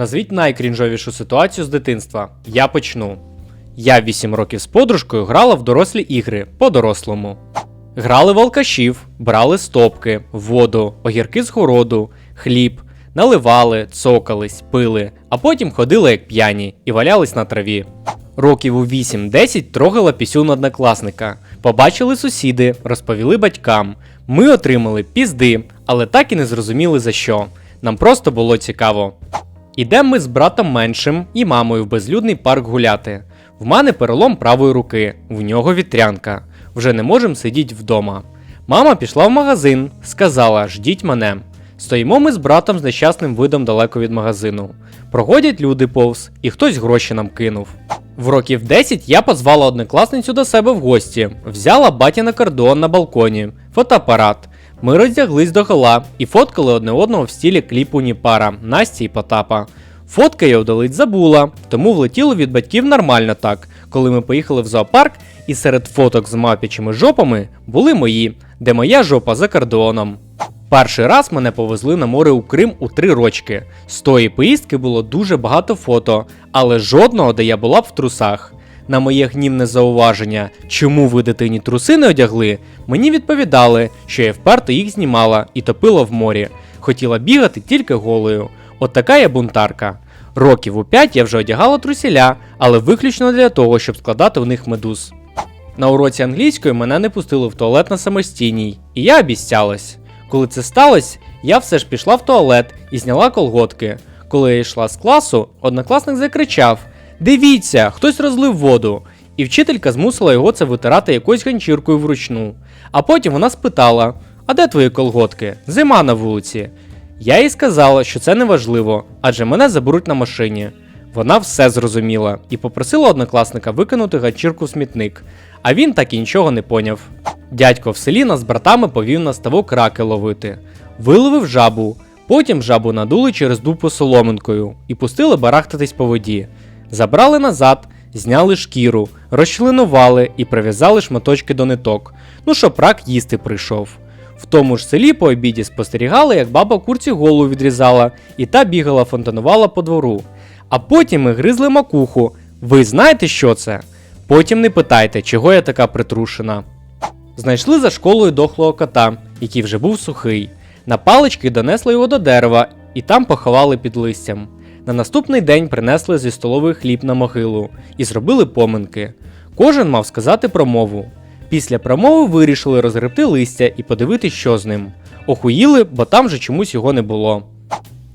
Назвіть найкрінжовішу ситуацію з дитинства. Я почну. Я 8 років з подружкою грала в дорослі ігри по-дорослому. Грали в алкашів, брали стопки, воду, огірки з городу, хліб, наливали, цокались, пили, а потім ходили як п'яні і валялись на траві. Років у 8-10 трогала пісюн однокласника. Побачили сусіди, розповіли батькам. Ми отримали пізди, але так і не зрозуміли за що. Нам просто було цікаво. Ідемо ми з братом меншим і мамою в безлюдний парк гуляти. В мене перелом правої руки, в нього вітрянка. Вже не можемо сидіти вдома. Мама пішла в магазин, сказала: ждіть мене. Стоїмо ми з братом з нещасним видом далеко від магазину. Проходять люди повз, і хтось гроші нам кинув. В років 10 я позвала однокласницю до себе в гості, взяла батя на кордон на балконі, фотоапарат. Ми роздяглись до гола і фоткали одне одного в стілі кліпу Ніпара Насті і Потапа. Фотка я удалить забула, тому влетіло від батьків нормально так, коли ми поїхали в зоопарк, і серед фоток з мапічими жопами були мої, де моя жопа за кордоном. Перший раз мене повезли на море у Крим у три рочки. З тої поїздки було дуже багато фото, але жодного, де я була б в трусах. На моє гнівне зауваження, чому ви дитині труси не одягли, мені відповідали, що я вперто їх знімала і топила в морі. Хотіла бігати тільки голою. От така я бунтарка. Років у п'ять я вже одягала трусіля, але виключно для того, щоб складати в них медуз. На уроці англійської мене не пустили в туалет на самостійній, і я обіцялась. Коли це сталося, я все ж пішла в туалет і зняла колготки. Коли я йшла з класу, однокласник закричав: Дивіться, хтось розлив воду. І вчителька змусила його це витирати якоюсь ганчіркою вручну. А потім вона спитала: А де твої колготки? Зима на вулиці. Я їй сказала, що це не важливо, адже мене заберуть на машині. Вона все зрозуміла і попросила однокласника викинути ганчірку в смітник, а він так і нічого не поняв. Дядько в селі нас з братами повів на ставок раки ловити. Виловив жабу, потім жабу надули через дупу соломинкою і пустили барахтатись по воді. Забрали назад, зняли шкіру, розчленували і прив'язали шматочки до ниток. Ну щоб рак їсти прийшов. В тому ж селі по обіді спостерігали, як баба курці голову відрізала, і та бігала фонтанувала по двору. А потім ми гризли макуху. Ви знаєте, що це? Потім не питайте, чого я така притрушена. Знайшли за школою дохлого кота, який вже був сухий. На палички донесли його до дерева і там поховали під листям. На наступний день принесли зі столовий хліб на могилу і зробили поминки. Кожен мав сказати промову. Після промови вирішили розгребти листя і подивитись, що з ним. Охуїли, бо там же чомусь його не було.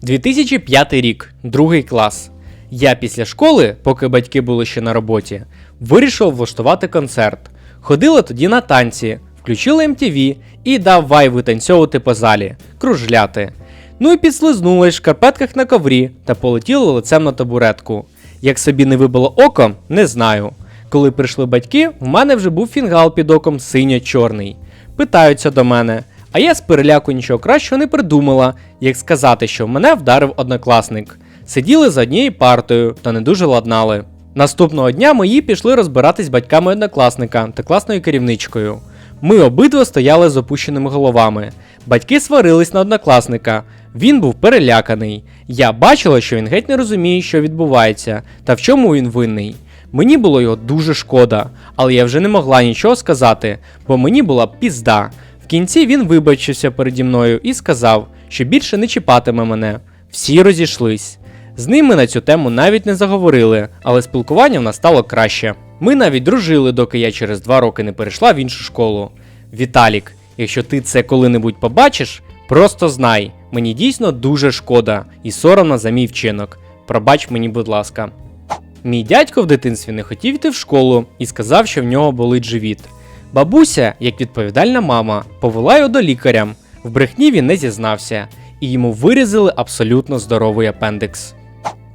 2005 рік, другий клас. Я після школи, поки батьки були ще на роботі, вирішив влаштувати концерт. Ходила тоді на танці, включила MTV і давай витанцьовувати по залі, кружляти. Ну і підслизнулась в шкарпетках на коврі та полетіла лицем на табуретку. Як собі не вибило око, не знаю. Коли прийшли батьки, в мене вже був фінгал під оком синьо-чорний. Питаються до мене, а я з переляку нічого кращого не придумала, як сказати, що мене вдарив однокласник. Сиділи за однією партою та не дуже ладнали. Наступного дня мої пішли розбиратись з батьками однокласника та класною керівничкою. Ми обидва стояли з опущеними головами. Батьки сварились на однокласника. Він був переляканий. Я бачила, що він геть не розуміє, що відбувається, та в чому він винний. Мені було його дуже шкода, але я вже не могла нічого сказати, бо мені була пізда. В кінці він вибачився переді мною і сказав, що більше не чіпатиме мене. Всі розійшлись. З ними на цю тему навіть не заговорили, але спілкування в нас стало краще. Ми навіть дружили, доки я через два роки не перейшла в іншу школу. Віталік, якщо ти це коли-небудь побачиш, просто знай, мені дійсно дуже шкода і соромно за мій вчинок. Пробач мені, будь ласка. Мій дядько в дитинстві не хотів йти в школу і сказав, що в нього болить живіт. Бабуся, як відповідальна мама, повела його до лікаря. В брехні він не зізнався, і йому вирізали абсолютно здоровий апендикс.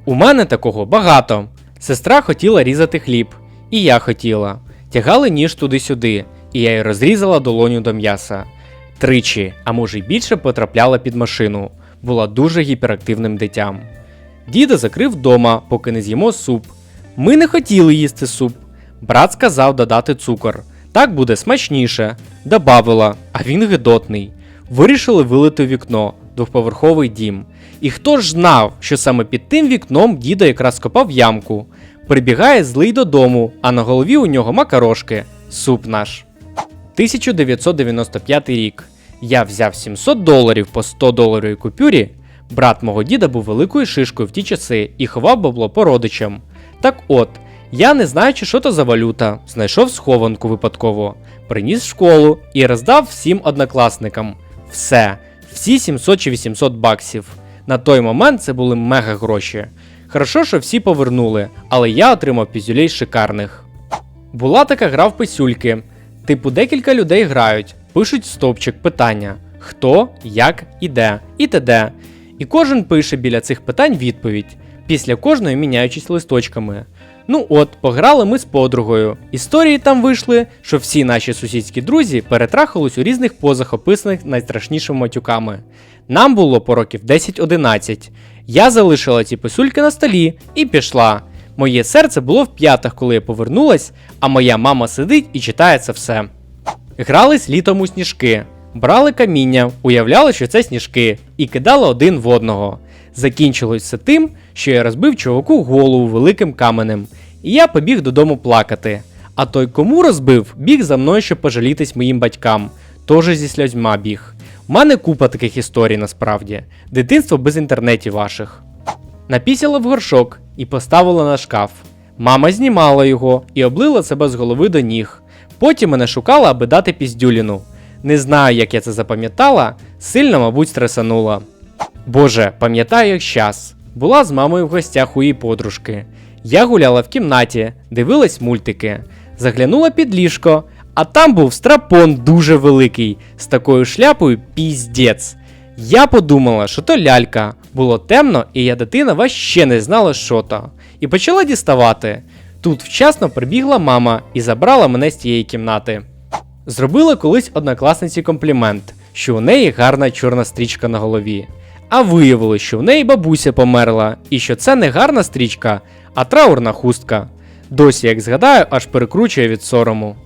У мене такого багато. Сестра хотіла різати хліб, і я хотіла. Тягали ніж туди-сюди, і я й розрізала долоню до м'яса. Тричі, а може й більше потрапляла під машину, була дуже гіперактивним дитям. Діда закрив вдома, поки не з'їмо суп. Ми не хотіли їсти суп. Брат сказав додати цукор. Так буде смачніше. Добавила, а він гидотний. Вирішили вилити вікно, двохповерховий дім. І хто ж знав, що саме під тим вікном діда якраз копав ямку. Прибігає злий додому, а на голові у нього макарошки. Суп наш. 1995 рік. Я взяв 700 доларів по 100 доларовій купюрі. Брат мого діда був великою шишкою в ті часи і ховав бабло по родичам. Так от, я, не знаючи, що то за валюта, знайшов схованку випадково, приніс в школу і роздав всім однокласникам. Все, всі 700 чи 800 баксів. На той момент це були мега гроші. Хорошо, що всі повернули, але я отримав пізюлей шикарних. Була така гра в писюльки. Типу, декілька людей грають, пишуть в стовпчик питання: хто, як і де, і т.д. І кожен пише біля цих питань відповідь, після кожної міняючись листочками. Ну от, пограли ми з подругою. Історії там вийшли, що всі наші сусідські друзі перетрахались у різних позах, описаних найстрашнішими матюками. Нам було по років 10-11. Я залишила ці писульки на столі і пішла. Моє серце було в п'ятах, коли я повернулась, а моя мама сидить і читає це все. Грались літом у сніжки, брали каміння, уявляли, що це сніжки, і кидали один в одного. Закінчилось все тим, що я розбив чуваку голову великим каменем, і я побіг додому плакати. А той, кому розбив, біг за мною, щоб пожалітись моїм батькам, теж зі сльозьма біг. У мене купа таких історій насправді, дитинство без інтернетів ваших. Напісяла в горшок і поставила на шкаф. Мама знімала його і облила себе з голови до ніг. Потім мене шукала, аби дати піздюліну. Не знаю, як я це запам'ятала, сильно, мабуть, стресанула. Боже, пам'ятаю, як щас. Була з мамою в гостях у її подружки. Я гуляла в кімнаті, дивилась мультики, заглянула під ліжко, а там був страпон дуже великий, з такою шляпою піздець. Я подумала, що то лялька. Було темно, і я дитина ваще не знала, що то. І почала діставати. Тут вчасно прибігла мама і забрала мене з тієї кімнати. Зробила колись однокласниці комплімент, що у неї гарна чорна стрічка на голові. А виявилось, що в неї бабуся померла, і що це не гарна стрічка, а траурна хустка. Досі, як згадаю, аж перекручує від сорому.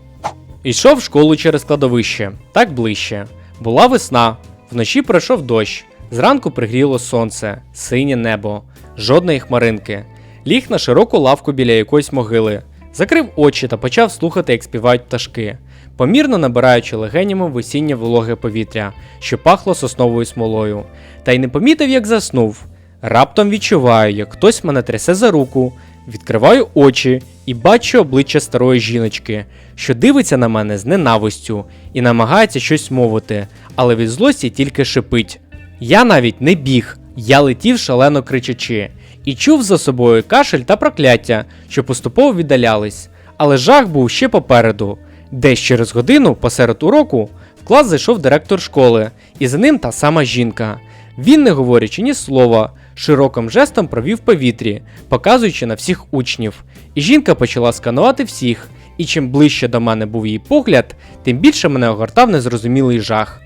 Йшов в школу через кладовище, так ближче. Була весна, вночі пройшов дощ, зранку пригріло сонце, синє небо, жодної хмаринки. Ліг на широку лавку біля якоїсь могили, закрив очі та почав слухати, як співають пташки, помірно набираючи легенями весіннє вологе повітря, що пахло сосновою смолою, та й не помітив, як заснув. Раптом відчуваю, як хтось мене трясе за руку, відкриваю очі і бачу обличчя старої жіночки, що дивиться на мене з ненавистю і намагається щось мовити, але від злості тільки шипить. Я навіть не біг, я летів шалено кричачи, і чув за собою кашель та прокляття, що поступово віддалялись. Але жах був ще попереду. Десь через годину, посеред уроку, в клас зайшов директор школи, і за ним та сама жінка. Він, не говорячи ні слова, широким жестом провів повітрі, показуючи на всіх учнів. І жінка почала сканувати всіх, і чим ближче до мене був її погляд, тим більше мене огортав незрозумілий жах.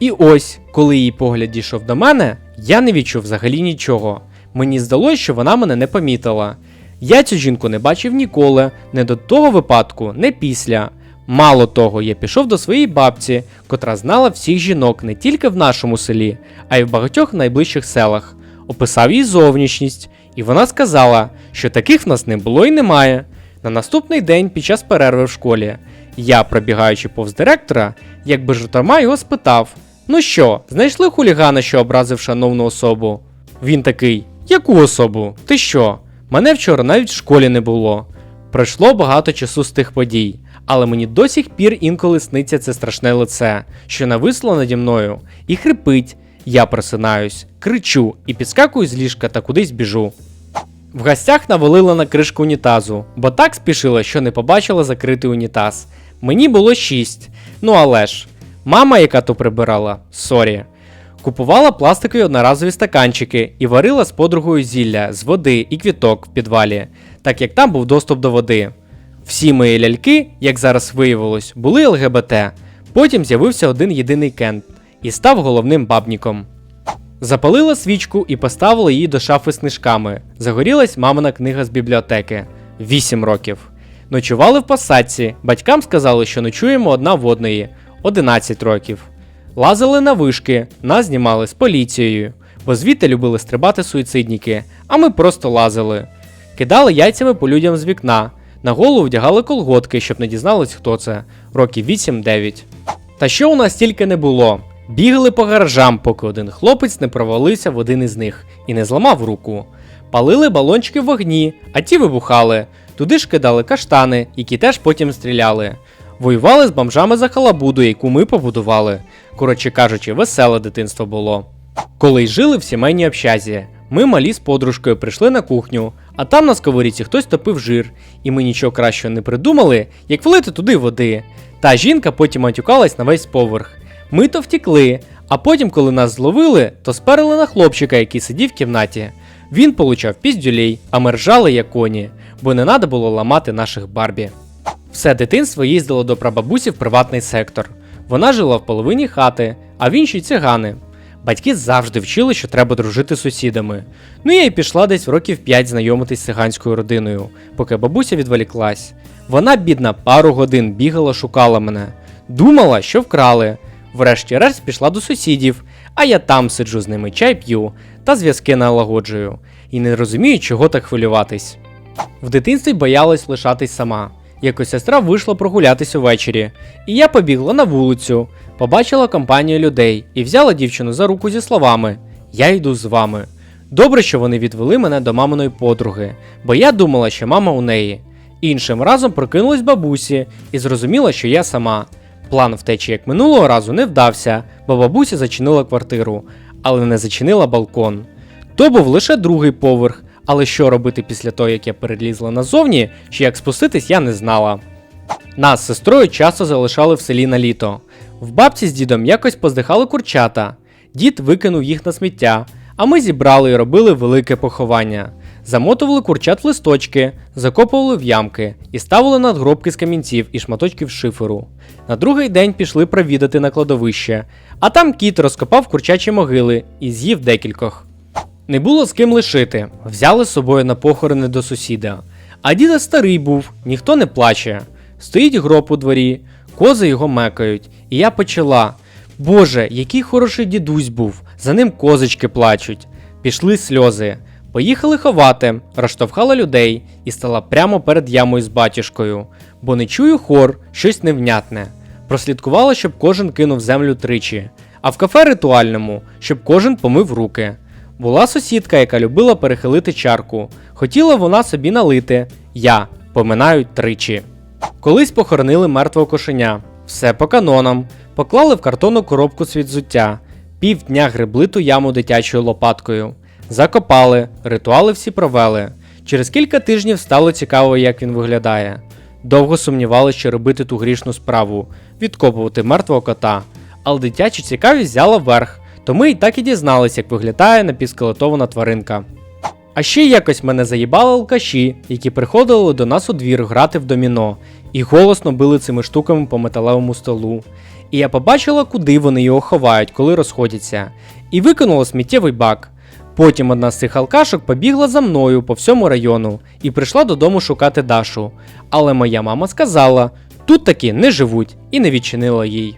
І ось, коли її погляд дійшов до мене, я не відчув взагалі нічого. Мені здалося, що вона мене не помітила. Я цю жінку не бачив ніколи, не до того випадку, не після. Мало того, я пішов до своєї бабці, котра знала всіх жінок не тільки в нашому селі, а й в багатьох найближчих селах. Описав її зовнішність, і вона сказала, що таких в нас не було і немає. На наступний день, під час перерви в школі, я, пробігаючи повз директора, якби жартома його спитав: Ну що, знайшли хулігана, що образив шановну особу? Він такий: Яку особу? Ти що? Мене вчора навіть в школі не було. Пройшло багато часу з тих подій, але мені до сих пір інколи сниться це страшне лице, що нависло наді мною, і хрипить. Я просинаюсь, кричу і підскакую з ліжка та кудись біжу. В гостях навалила на кришку унітазу, бо так спішила, що не побачила закритий унітаз. Мені було 6. Ну але ж, мама, яка то прибирала, сорі. Купувала пластикові одноразові стаканчики і варила з подругою зілля з води і квіток в підвалі, так як там був доступ до води. Всі мої ляльки, як зараз виявилось, були ЛГБТ. Потім з'явився один єдиний Кент і став головним бабніком. Запалила свічку і поставила її до шафи з книжками. Загорілась мамина книга з бібліотеки. 8 років. Ночували в посадці. Батькам сказали, що ночуємо одна в одної. 11 років. Лазили на вишки, нас знімали з поліцією. бо звідти любили стрибати суїцидніки, а ми просто лазили. Кидали яйцями по людям з вікна, на голову вдягали колготки, щоб не дізнались, хто це, років 8-9. Та що у нас тільки не було. Бігали по гаражам, поки один хлопець не провалився в один із них і не зламав руку. Палили балончики в вогні, а ті вибухали. Туди ж кидали каштани, які теж потім стріляли. Воювали з бомжами за халабуду, яку ми побудували. Коротше кажучи, веселе дитинство було. Коли й жили в сімейній общазі, ми малі з подружкою прийшли на кухню, а там на сковорідці хтось топив жир, і ми нічого кращого не придумали, як влити туди води. Та жінка потім матюкалась на весь поверх. Ми то втікли, а потім, коли нас зловили, то сперли на хлопчика, який сидів в кімнаті. Він получав піздюлей, а ми ржали як коні, бо не треба було ламати наших барбі. Все дитинство їздило до прабабусі в приватний сектор. Вона жила в половині хати, а в іншій цигани. Батьки завжди вчили, що треба дружити з сусідами. Ну я й пішла десь в років 5 знайомитись з циганською родиною, поки бабуся відволіклась. Вона, бідна, пару годин бігала, шукала мене. Думала, що вкрали. Врешті-решт пішла до сусідів, а я там сиджу з ними чай п'ю та зв'язки налагоджую. І не розумію, чого так хвилюватись. В дитинстві боялась лишатись сама. Якось сестра вийшла прогулятись увечері, і я побігла на вулицю, побачила компанію людей і взяла дівчину за руку зі словами: Я йду з вами. Добре, що вони відвели мене до маминої подруги, бо я думала, що мама у неї. Іншим разом прокинулась бабусі і зрозуміла, що я сама. План втечі, як минулого разу, не вдався, бо бабуся зачинила квартиру, але не зачинила балкон. То був лише другий поверх, але що робити після того, як я перелізла назовні, чи як спуститись, я не знала. Нас з сестрою часто залишали в селі на літо. В бабці з дідом якось поздихали курчата. Дід викинув їх на сміття, а ми зібрали і робили велике поховання. Замотували курчат в листочки, закопували в ямки і ставили надгробки з камінців і шматочків шиферу. На другий день пішли провідати на кладовище, а там кіт розкопав курчачі могили і з'їв декількох. Не було з ким лишити, взяли з собою на похорони до сусіда. А діда старий був, ніхто не плаче. Стоїть гроб у дворі, кози його мекають, і я почала. Боже, який хороший дідусь був, за ним козочки плачуть. Пішли сльози. Поїхали ховати, розштовхала людей і стала прямо перед ямою з батюшкою, бо не чую хор, щось невнятне. Прослідкувала, щоб кожен кинув землю тричі, а в кафе ритуальному, щоб кожен помив руки. Була сусідка, яка любила перехилити чарку. Хотіла вона собі налити. Я поминаю тричі. Колись похоронили мертвого кошеня. Все по канонам. Поклали в картонну коробку з відзуття. Півдня гребли ту яму дитячою лопаткою. Закопали, ритуали всі провели. Через кілька тижнів стало цікаво, як він виглядає. Довго сумнівалися, що робити ту грішну справу відкопувати мертвого кота. Але дитяча цікавість взяла верх, то ми і так і дізналися, як виглядає напівскелетована тваринка. А ще якось мене заїбали алкаші, які приходили до нас у двір грати в доміно, і голосно били цими штуками по металевому столу. І я побачила, куди вони його ховають, коли розходяться, і викинула сміттєвий бак. Потім одна з цих алкашок побігла за мною по всьому району і прийшла додому шукати Дашу. Але моя мама сказала: тут таки не живуть і не відчинила їй.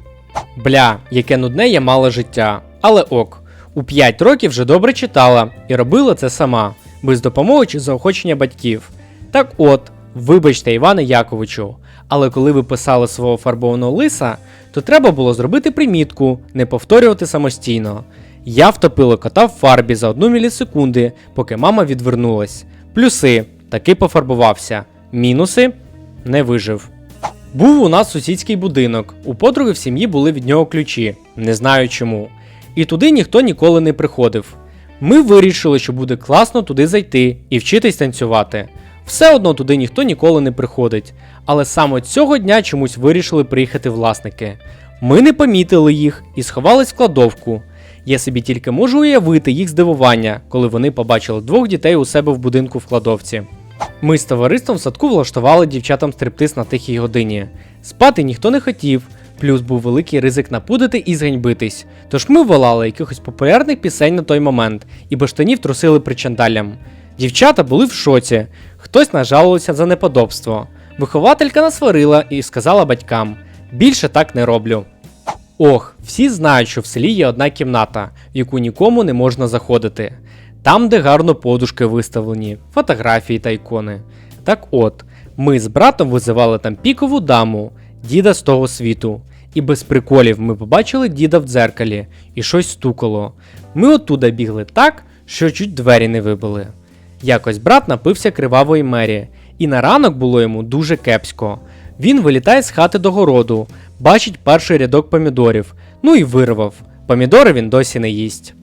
Бля, яке нудне я мала життя. Але ок, у 5 років вже добре читала і робила це сама, без допомоги чи заохочення батьків. Так от, вибачте, Іване Яковичу, але коли ви писали свого фарбованого лиса, то треба було зробити примітку, не повторювати самостійно. Я втопила кота в фарбі за одну мілісекунди, поки мама відвернулась. Плюси таки пофарбувався. Мінуси не вижив. Був у нас сусідський будинок. У подруги в сім'ї були від нього ключі, не знаю чому. І туди ніхто ніколи не приходив. Ми вирішили, що буде класно туди зайти і вчитись танцювати. Все одно туди ніхто ніколи не приходить, але саме цього дня чомусь вирішили приїхати власники. Ми не помітили їх і сховались в кладовку. Я собі тільки можу уявити їх здивування, коли вони побачили двох дітей у себе в будинку в кладовці. Ми з товариством в садку влаштували дівчатам стриптиз на тихій годині. Спати ніхто не хотів, плюс був великий ризик напудити і зганьбитись. Тож ми волали якихось популярних пісень на той момент і без штанів трусили причандалям. Дівчата були в шоці, хтось нажалувався за неподобство. Вихователька насварила і сказала батькам: більше так не роблю. Ох, всі знають, що в селі є одна кімната, в яку нікому не можна заходити. Там, де гарно подушки виставлені, фотографії та ікони. Так от, ми з братом визивали там пікову даму, діда з того світу. І без приколів ми побачили діда в дзеркалі, і щось стукало. Ми оттуда бігли так, що чуть двері не вибили. Якось брат напився кривавої мері, і на ранок було йому дуже кепсько. Він вилітає з хати до городу, бачить перший рядок помідорів, ну і вирвав. Помідори він досі не їсть.